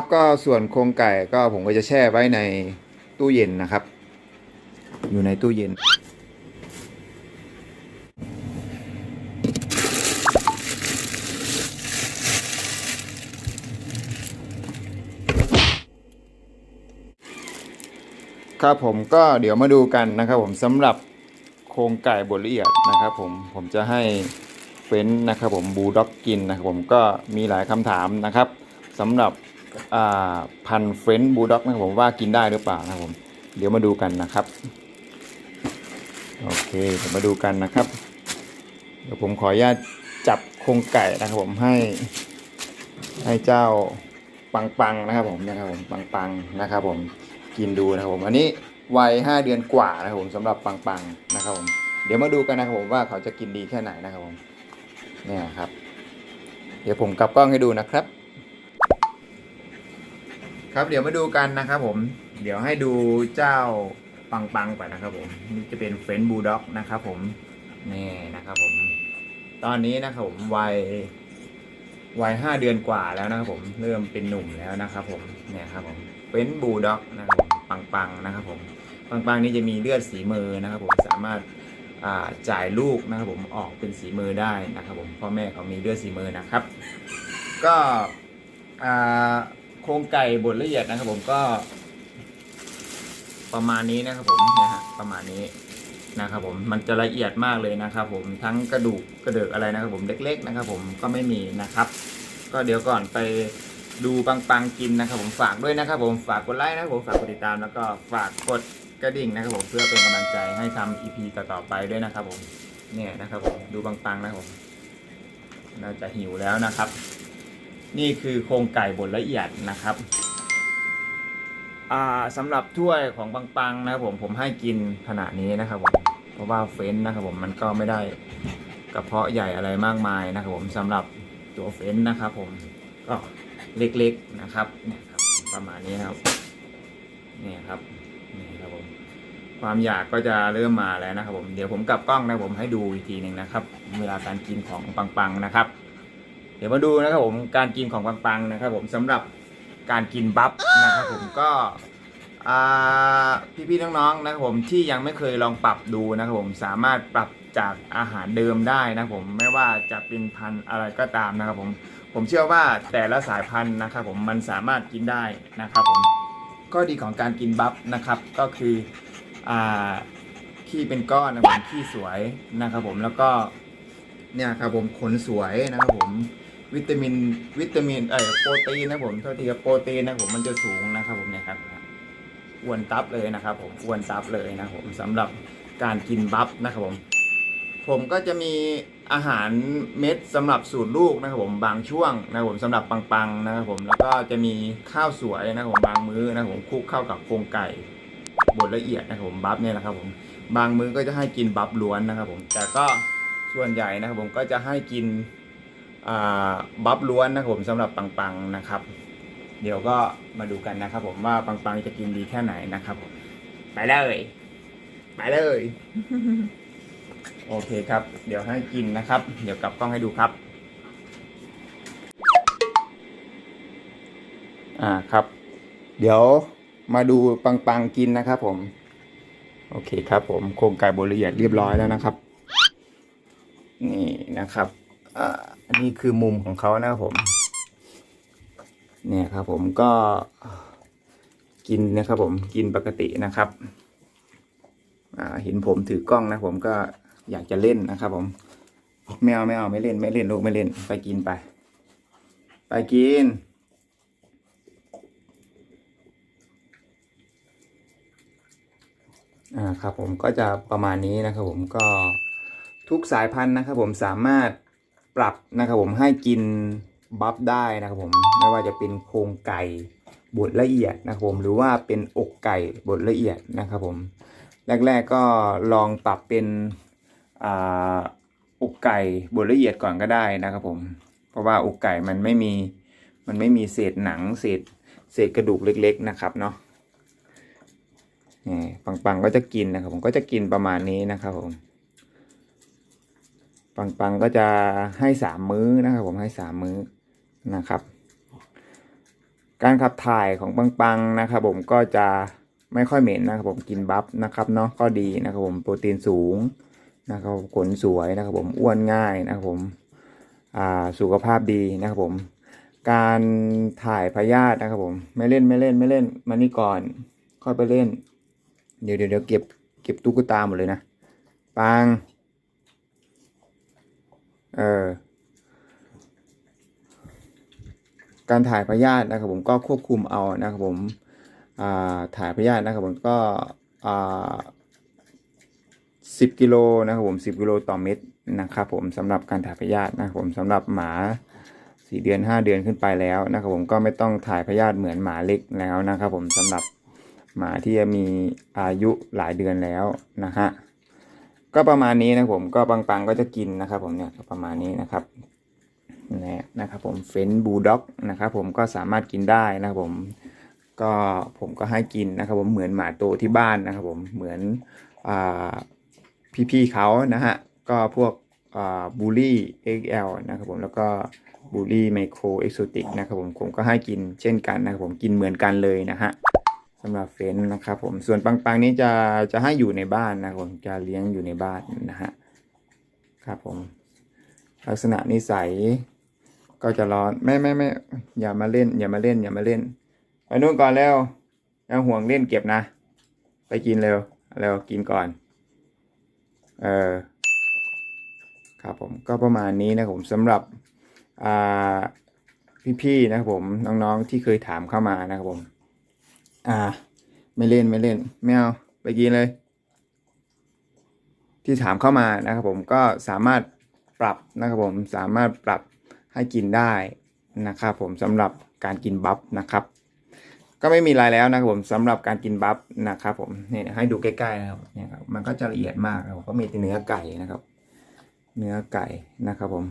ครับก็ส่วนโครงไก่ก็ผมก็จะแช่ไว้ในตู้เย็นนะครับ อยู่ในตู้เย็น ครับผมก็เดี๋ยวมาดูกันนะครับผมสำหรับโครงไก่บดละเอียดนะครับผมผมจะให้เฟ้นนะครับผมบูด็อกกินนะครับผมก็มีหลายคำถามนะครับสำหรับ พันเฟ้นด์บูลด็อกนะครับผมว่ากินได้หรือเปล่านะครับผม เดี๋ยวมาดูกันนะครับ โอเคเดี๋ยวมาดูกันนะครับ เดี๋ยวผมขออนุญาตจับโครงไก่นะครับผมให้ให้เจ้าปังปังนะครับผมนะครับผมปังปังนะครับผมกินดูนะครับผมอันนี้วัย5เดือนกว่านะครับผมสำหรับปังปังนะครับผมเดี๋ยวมาดูกันนะครับผมว่าเขาจะกินดีแค่ไหนนะครับผมเนี่ยครับ เดี๋ยวผมกลับกล้องให้ดูนะครับ ครับเดี๋ยวมาดูกันนะครับผม เดี๋ยวให้ดูเจ้าปังปังไปนะครับผมนี่จะเป็นเฟนบูลด็อกนะครับผมนี่นะครับผม ตอนนี้นะครับผมวัยวัยห้าเดือนกว่าแล้วนะครับผมเริ่มเป็นหนุ่มแล้วนะครับผมเนี่ยครับผมเป็นบูลด็อกนะครับผมปังนะครับผมปังๆนี้จะมีเลือดสีมือนะครับผมสามารถอ่าจ่ายลูกนะครับผมออกเป็นสีมือได้นะครับผมพ่อแม่เขามีเลือดสีมือนะครับ ก็อ่า ครงไก่บดละเอียดนะครับ ผมก็ ประมาณนี้นะครับ ผมนะฮะประมาณนี้นะครับ ผมมันจะละเอียดมากเลยนะครับ ผมทั้งกระดูกกระเดิกอะไรนะครับ ผมเล็ก ๆ นะครับ ผมก็ไม่มีนะครับ ก็เดี๋ยวก่อนไปดูปังปังๆกินนะครับ ผมฝากด้วยนะครับ ผมฝากกดไลค์นะครับผมฝากกดติดตามแล้วก็ฝากกดกระดิ่งนะครับ ผมเพื่อเป็นกำลังใจให้ทำ EP ต่อๆไปด้วยนะครับ ผมเนี่ยนะครับ ผมดูปังปังๆนะครับผมน่าจะหิวแล้วนะครับ นี่คือโครงไก่บดละเอียดนะครับอ่าสำหรับถ้วยของปังๆนะครับผมผมให้กินขนาดนี้นะครับผมเพราะว่าเฟ้นนะครับผมมันก็ไม่ได้กระเพาะใหญ่อะไรมากมายนะครับผมสำหรับตัวเฟ้นนะครับผมก็เล็กๆนะครับเนี่ยครับประมาณนี้ครับนี่ครับนี่ครับผมความอยากก็จะเริ่มมาแล้วนะครับผมเดี๋ยวผมกลับกล้องนะผมให้ดูอีกทีหนึ่งนะครับ เวลาการกินของปังๆนะครับ เดี๋ยวมาดูนะครับผมการกินของปังๆนะครับผมสำหรับการกินบัฟนะครับผมก็อ่าพี่ๆน้องๆนะครับผมที่ยังไม่เคยลองปรับดูนะครับผมสามารถปรับจากอาหารเดิมได้นะครับผมไม่ว่าจะเป็นพันธุ์อะไรก็ตามนะครับผมผมเชื่อว่าแต่ละสายพันธุ์นะครับผมมันสามารถกินได้นะครับผมข้อดีของการกินบัฟนะครับก็คืออ่าขี้เป็นก้อนนะครับผมขี้สวยนะครับผมแล้วก็เนี่ยครับผมขนสวยนะครับผม วิตามินวิตามินเอ่อโปรตีนนะผมเท่าที่กับโปรตีนนะผมมันจะสูงนะครับผมเนี่ยครับอ้วนตับเลยนะครับ ผมอ้วนตับเลยนะผมสำหรับการกินบัฟนะครับผม ผมก็จะมีอาหารเม็ดสำหรับสูตรลูกนะครับผมบางช่วงนะครับผมสำหรับปังๆนะครับผมแล้วก็จะมีข้าวสวยนะครับผมบางมื้อนะครับผมคลุกเข้ากับโครงไก่บดละเอียดนะครับผมบัฟเนี่ยนะครับผมบางมื้อก็จะให้กินบัฟล้วนนะครับผมแต่ก็ส่วนใหญ่นะครับผมก็จะให้กิน บัฟล้วนนะครับผมสำหรับปังๆนะครับ เดี๋ยวก็มาดูกันนะครับ ผมว่าปังๆจะกินดีแค่ไหนนะครับผมไปเลยไปเลยโอเคครับ เดี๋ยวให้กินนะครับ เดี๋ยวกลับกล้องให้ดูครับ อ่าครับ เดี๋ยวมาดูปังปังๆกินนะครับผม โอเคครับ ผมโครงไก่บดละเอียดเรียบร้อยแล้วนะครับ นี่นะครับอ่า อันนี้คือมุมของเขานะครับผม เนี่ยครับผมก็กินนะครับผมกินปกตินะครับเห็นผมถือกล้องนะผมก็อยากจะเล่นนะครับ ผมไม่เอาไม่เอาไม่เล่น ไม่เล่นลูกไม่เล่น ไปกินไป ไปกิน อ่าครับผมก็จะประมาณนี้นะครับผมก็ทุกสายพันธุ์นะครับผมสามารถ ปรับนะครับผมให้กินบัฟได้นะครับผมไม่ว่าจะเป็นโครงไก่บดละเอียดนะครับผมหรือว่าเป็นอกไก่บดละเอียดนะครับผมแรก ๆก็ลองปรับเป็นออกไก่บดละเอียดก่อนก็ได้นะครับผม เพราะว่าอกไก่มันไม่มีมันไม่มีเศษหนังเศษเศษกระดูกเล็ก ๆนะครับเนาะนี่ปังๆก็จะกินนะครับผมก็จะกินประมาณนี้นะครับผม ปังๆก็จะให้สามมื้อนะครับ ผมให้สามมื้อนะครับ การขับถ่ายของปังๆนะครับ ผมก็จะไม่ค่อยเหม็นนะครับ ผมกินบัฟนะครับเนาะก็ดีนะครับ ผมโปรตีนสูงนะครับขนสวยนะครับ ผมอ้วนง่ายนะครับ ผมสุขภาพดีนะครับผม การถ่ายพยาธินะครับผม ไม่เล่นไม่เล่นไม่เล่นมานี่ก่อนค่อยไปเล่น เดี๋ยวเดี๋ยวเดี๋ยวเก็บเก็บตุ๊กตาหมดเลยนะปัง เออการถ่ายพยาธินะครับผมก็ควบคุมเอานะครับผมถ่ายพยาธินะครับผมก็สิบกิโลนะครับผมสิบกิโลต่อเม็ดนะครับผมสำหรับการถ่ายพยาธินะครับผมสำหรับหมาสี่เดือนห้าเดือนขึ้นไปแล้วนะครับผมก็ไม่ต้องถ่ายพยาธิเหมือนหมาเล็กแล้วนะครับผมสำหรับหมาที่มีอายุหลายเดือนแล้วนะฮะ ก็ประมาณนี้นะผมก็ปังๆก็จะกินนะครับผมเนี่ยประมาณนี้นะครับนะนะครับผมเฟนบูลด็อกนะครับผมก็สามารถกินได้นะครับผมก็ผมก็ให้กินนะครับผมเหมือนหมาโตที่บ้านนะครับผมเหมือนอาพี่ๆเขานะฮะก็พวกบูลลี่ XL นะครับผมแล้วก็บูลลี่ไมโครเอ็กโซติกนะครับผมผมก็ให้กินเช่นกันนะครับผมกินเหมือนกันเลยนะฮะ สำหรับเฟ้นนะครับผมส่วนปังๆนี้จะจะให้อยู่ในบ้านนะครับผมจะเลี้ยงอยู่ในบ้านนะฮะครับผม ลักษณะนิสัย ก็จะร้อนไม่ไม่ไม่อย่ามาเล่น อย่ามาเล่น อย่ามาเล่นไปนู่นก่อนแล้วยังห่วงเล่นเก็บนะ ไปกินเร็วเร็วกินก่อน เออครับผมก็ประมาณนี้นะครับผมสำหรับอ่าพี่ๆนะครับผมน้องๆที่เคยถามเข้ามานะครับผม อ่า ไม่เล่นไม่เล่นไม่เอาไปกินเลย ที่ถามเข้ามานะครับผมก็สามารถปรับนะครับผมสามารถปรับให้กินได้นะครับผมสำหรับการกินบัฟนะครับ ก็ไม่มีอะไรแล้วนะครับผมสำหรับการกินบัฟนะครับผมนี่ให้ดูใกล้ๆนะครับเนี่ยครับมันก็จะละเอียดมากนะครับก็มีเนื้อไก่นะครับ เนื้อไก่นะครับผม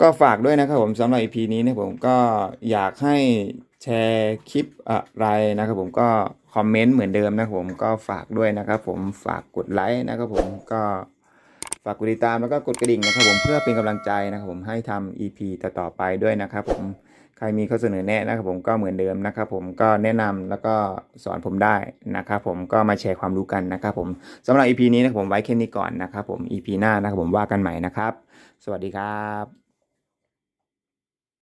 ก็ฝากด้วยนะครับผมสำหรับ EP นี้นะผมก็อยากให้แชร์คลิปอะไรนะครับผมก็คอมเมนต์เหมือนเดิมนะครับผมก็ฝากด้วยนะครับผมฝากกดไลค์นะครับผมก็ฝากกดติดตามแล้วก็กดกระดิ่งนะครับผมเพื่อเป็นกำลังใจนะครับผมให้ทำ EP ต่อๆไปด้วยนะครับผมใครมีข้อเสนอแนะนะครับผมก็เหมือนเดิมนะครับผมก็แนะนำแล้วก็สอนผมได้นะครับผมก็มาแชร์ความรู้กันนะครับผมสำหรับ EP นี้นะครับผมไว้แค่นี้ก่อนนะครับผม EP หน้านะครับผมว่ากันใหม่นะครับ สวัสดีครับ